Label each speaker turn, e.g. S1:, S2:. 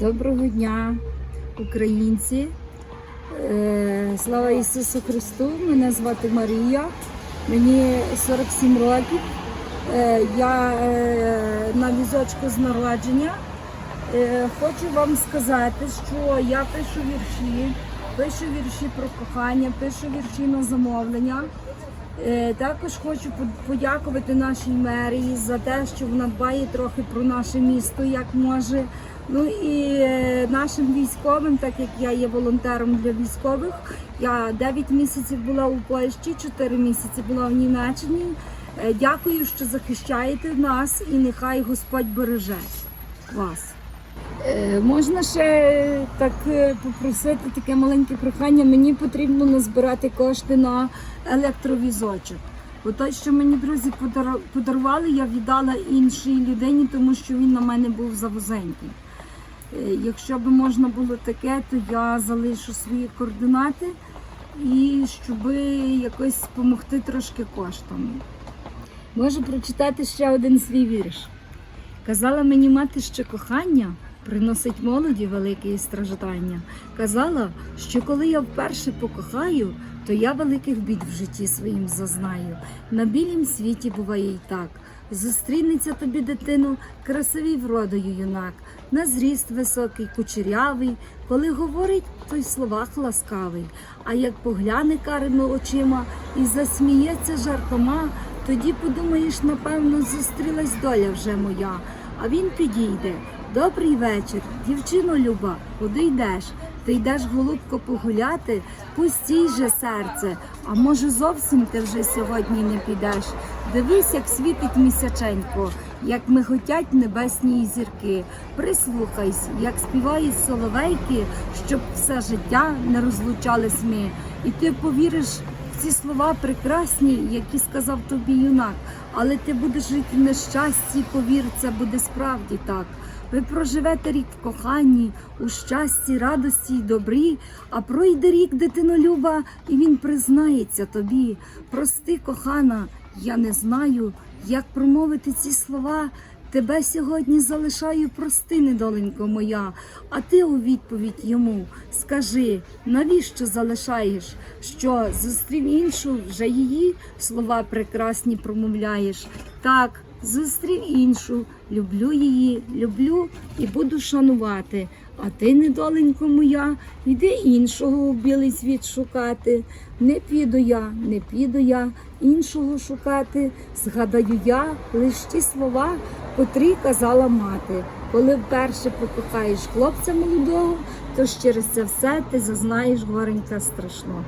S1: Доброго дня, українці. Е, Слава Ісусу Христу! Мене звати Марія. Мені 47 років. Е, Я е, на візочку з народження. Хочу вам сказати, що я пишу вірші, пишу вірші про кохання, пишу вірші на замовлення. Е, Також хочу подякувати нашій мерії за те, що вона дбає трохи про наше місто, як може. Ну і е, нашим військовим, так як я є волонтером для військових, я 9 місяців була у Польщі, 4 місяці була в Німеччині. Е, Дякую, що захищаєте нас, і нехай Господь береже вас. Е, Можна ще так е, попросити таке маленьке прохання. Мені потрібно назбирати кошти на електровізочок. Бо той, що мені друзі подарували, я віддала іншій людині, тому що він на мене був завозенький. Е, Якщо б можна було таке, то я залишу свої координати і щоб якось допомогти трошки коштами. Можу прочитати ще один свій вірш. Казала мені мати, що кохання приносить молоді великі страждання. Казала, що коли я вперше покохаю, то я великих бід в житті своїм зазнаю. На білім світі буває й так. Зустрінеться тобі дитину, красивий вродою юнак, на зріст високий, кучерявий, коли говорить, то й словах ласкавий. А як погляне карими очима і засміється жартома, тоді подумаєш, напевно, зустрілась доля вже моя. А він підійде. Добрий вечір, дівчино люба, куди йдеш? Ти йдеш, голубко, погуляти, пустій же серце, а може зовсім ти вже сьогодні не підеш. Дивись, як світить місяченько, як миготять небесні зірки. Прислухайся, як співають соловейки, щоб все життя не розлучались ми. І ти повіриш ці слова прекрасні, які сказав тобі юнак. Але ти будеш жити в нещасті, повір, це буде справді так. Ви проживете рік в коханні, у щасті, радості й добрі, а пройде рік, дитинолюба, і він признається тобі. Прости, кохана, я не знаю, як промовити ці слова. Тебе сьогодні залишаю, прости, недоленько моя. А ти у відповідь йому скажи, навіщо залишаєш? Що зустрів іншу, вже її слова прекрасні промовляєш. Так, зустрів іншу, люблю її, люблю і буду шанувати. А ти, недоленько моя, йди іншого у білий світ шукати. Не піду я, не піду я іншого шукати. Згадаю я лиш ті слова, котрі казала мати. Коли вперше покохаєш хлопця молодого, то ж через це все ти зазнаєш горенька страшно.